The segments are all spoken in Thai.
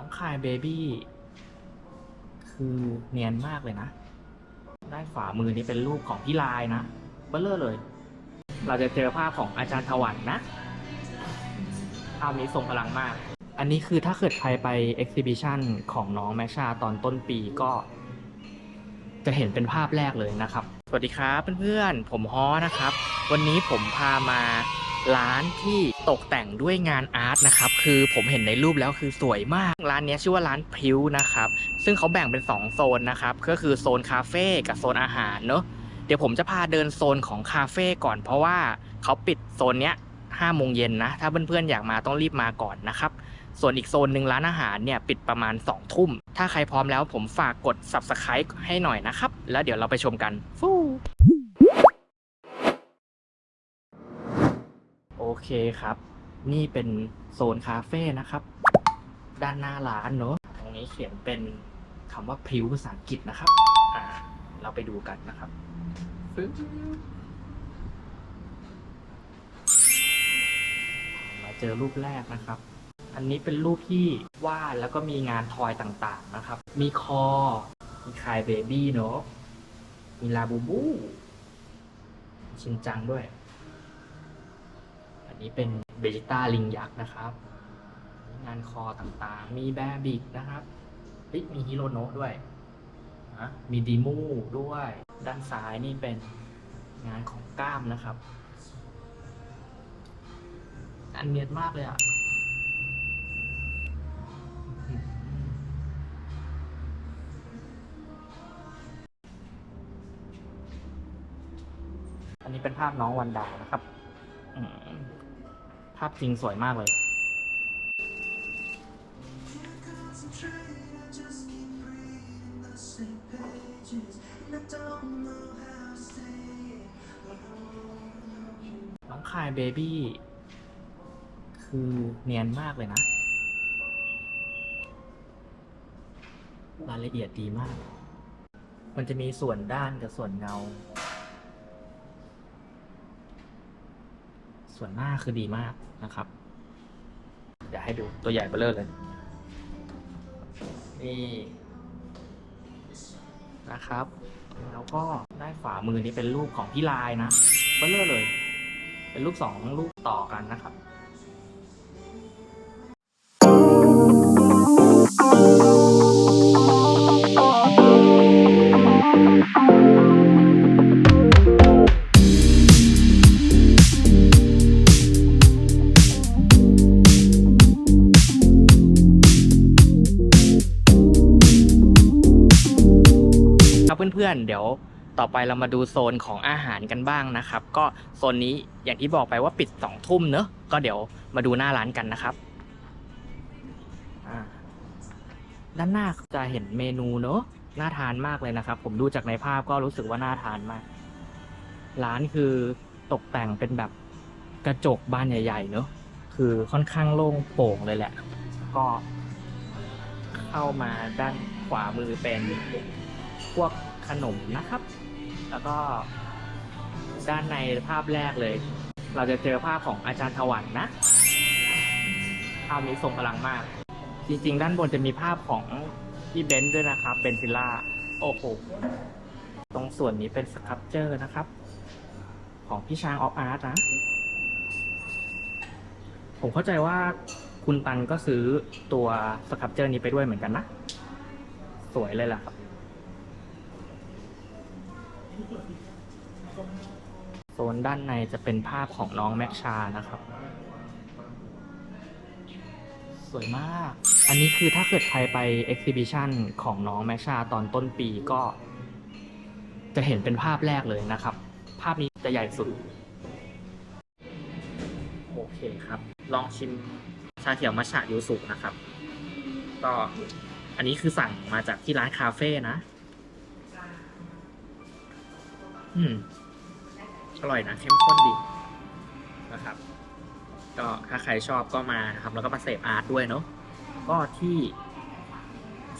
น้องคายเบบี้คือเนียนมากเลยนะ ด้านขวามือนี่เป็นรูปของพี่ลายนะเบลเลอร์เลย เราจะเจอภาพของอาจารย์ถวันนะภาพนี้ทรงพลังมาก อันนี้คือถ้าเกิดใครไปเอ็กซิบิชันของน้องแมชชาตอนต้นปีก็ จะเห็นเป็นภาพแรกเลยนะครับ สวัสดีครับเพื่อนๆ ผมฮอนะครับ วันนี้ผมพามา ร้านที่ตกแต่งด้วยงานอาร์ตนะครับคือผมเห็นในรูปแล้วคือสวยมากร้านนี้ชื่อว่าร้านพิ้วนะครับซึ่งเขาแบ่งเป็น 2 โซนนะครับก็คือโซนคาเฟ่กับโซนอาหารเนอะเดี๋ยวผมจะพาเดินโซนของคาเฟ่ก่อน เพราะว่าเขาปิดโซนเนี้ยห้าโมงเย็นนะถ้าเพื่อนๆอยากมาต้องรีบมาก่อนนะครับส่วนอีกโซนหนึ่งร้านอาหารเนี่ยปิดประมาณ2องทุ่ม ถ้าใครพร้อมแล้วผมฝากกด subscribe ให้หน่อยนะครับ แล้วเดี๋ยวเราไปชมกันฟูโอ เคครับ นี่เป็นโซนคาเฟ่นะครับ ด้านหน้าร้านเนอะตรงนี้เขียนเป็นคำว่าพริ้วภาษาอังกฤษนะครับ อ่า เราไปดูกันนะครับฟึ๊บมาเจอรูปแรกนะครับ อันนี้เป็นรูปที่วาดแล้วก็มีงานทอยต่างๆนะครับ มีคอ มีคายเบบี้เนอะมีลาบูบู ชินจังด้วย นี้เป็นเบจิต้าลิงยักษ์นะครับมีงานคอต่างๆ มีแบบบิกนะครับเฮ้ยมีฮิโรโนะด้วยนะมีดีมูด้วย ด้านซ้ายนี่เป็นงานของกล้ามนะครับ อันเนียนมากเลยอะอันนี้เป็นภาพน้องวันดาวนะครับ ภาพจริงสวยมากเลยน้องคายเบบี้คือเนียนมากเลยนะ รายละเอียดดีมาก มันจะมีส่วนด้านกับส่วนเงา ส่วนหน้าคือดีมากนะครับ เดี๋ยวให้ดูตัวใหญ่เบลเลอร์เลย นี่นะครับ แล้วก็ได้านขวามือนี่เป็นรูปของพี่ลายนะเบลเลอร์เลย เป็นรูปสองรูปต่อกันนะครับ เพื่อนๆ เดี๋ยวต่อไปเรามาดูโซนของอาหารกันบ้างนะครับ ก็โซนนี้อย่างที่บอกไปว่าปิดสองทุ่มเนอะก็เดี๋ยวมาดูหน้าร้านกันนะครับด้านหน้าจะเห็นเมนูเนอะน่าทานมากเลยนะครับ ผมดูจากในภาพก็รู้สึกว่าน่าทานมาก ร้านคือตกแต่งเป็นแบบกระจกบานใหญ่ ๆ เนอะคือค่อนข้างโล่งโปร่งเลยแหละ ก็เข้ามาด้านขวามือเป็นพวก ขนมนะครับ แล้วก็ด้านในภาพแรกเลย เราจะเจอภาพของอาจารย์ถวันนะภาพนี้ทรงพลังมาก จริงๆ ด้านบนจะมีภาพของพี่เบนซ์ด้วยนะครับเบนซิล่าโอ้โหตรงส่วนนี้เป็นสครับเจอร์นะครับ ของพี่ช้างออฟอาร์ตนะ ผมเข้าใจว่าคุณตันก็ซื้อตัวสครับเจอร์นี้ไปด้วยเหมือนกันนะ สวยเลยล่ะครับ โซ นด้านในจะเป็นภาพของน้องแม็กชานะครับ สวยมาก อันนี้คือถ้าเกิดใครไปเอ็กซิบิชันของน้องแม็กชาตอนต้นปีก็ จะเห็นเป็นภาพแรกเลยนะครับ ภาพนี้จะใหญ่สุด โอเคครับ ลองชิมชาเขียวมัชฉะยูสุนะครับ ก็อันนี้คือสั่งมาจากที่ร้านคาเฟ่นะ อืม อร่อยนะเข้มข้นดีนะครับ ก็ถ้าใครชอบก็มานะครับ แล้วก็มาเสพอาร์ตด้วยเนาะก็ที่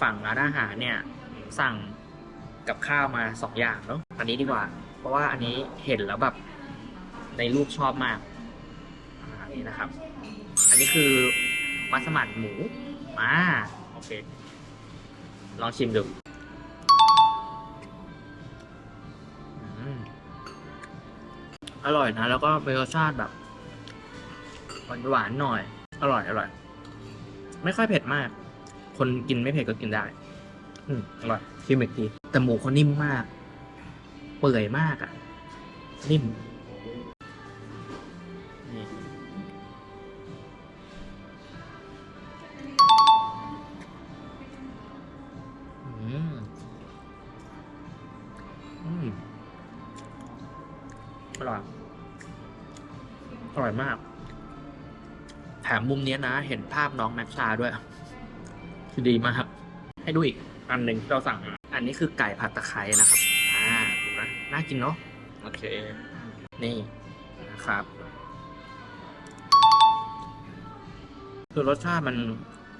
ฝั่งร้านอาหารเนี่ย สั่งกับข้าวมาสองอย่างเนาะอันนี้ดีกว่า เพราะว่าอันนี้เห็นแล้วแบบในรูปชอบมากอันนี้นะครับ อันนี้คือมัสมั่นหมูมาโอเค ลองชิมดู ร่อยนะ แล้วก็เป็นรสชาติแบบหวานหนๆหน่อย อร่อยอร่อย ไม่ค่อยเผ็ดมาก คนกินไม่เผ็ดก็กินได้ อืมอร่อยชิมอีกทีแต่หมูเขานิ่มมาก เปื่อยมากอะ นิ่มอร่อย อร่อยมาก แถมมุมเนี้ยนะ เห็นภาพน้องแม็กซาด้วยคือดีมากให้ดูอีกอันหนึ่งที่เราสั่งมาอันนี้คือไก่ผัดตะไคร้นะครับ อ่าดูนะน่ากินเนาะ โอเค นี่นะครับ คือรสชาติมัน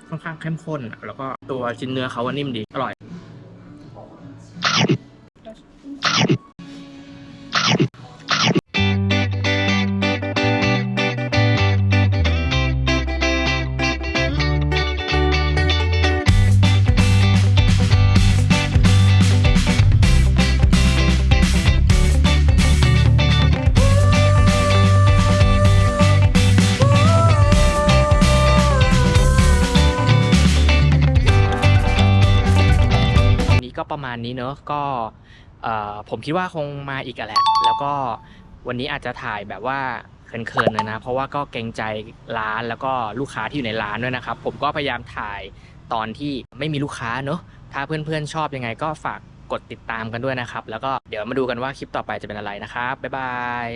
ค่อนข้างเข้มข้นอะแล้วก็ตัวชิ้นเนื้อเขาว่านิ่มดี อร่อย ก็ประมาณนี้เนอะก็ผมคิดว่าคงมาอีกแหละแล้วก็วันนี้อาจจะถ่ายแบบว่าเขินๆเลยนะ เพราะว่าก็เกรงใจร้านแล้วก็ลูกค้าที่อยู่ในร้านด้วยนะครับ ผมก็พยายามถ่ายตอนที่ไม่มีลูกค้าเนอะถ้าเพื่อนๆชอบยังไงก็ฝากกดติดตามกันด้วยนะครับ แล้วก็เดี๋ยวมาดูกันว่าคลิปต่อไปจะเป็นอะไรนะครับ บ๊ายบาย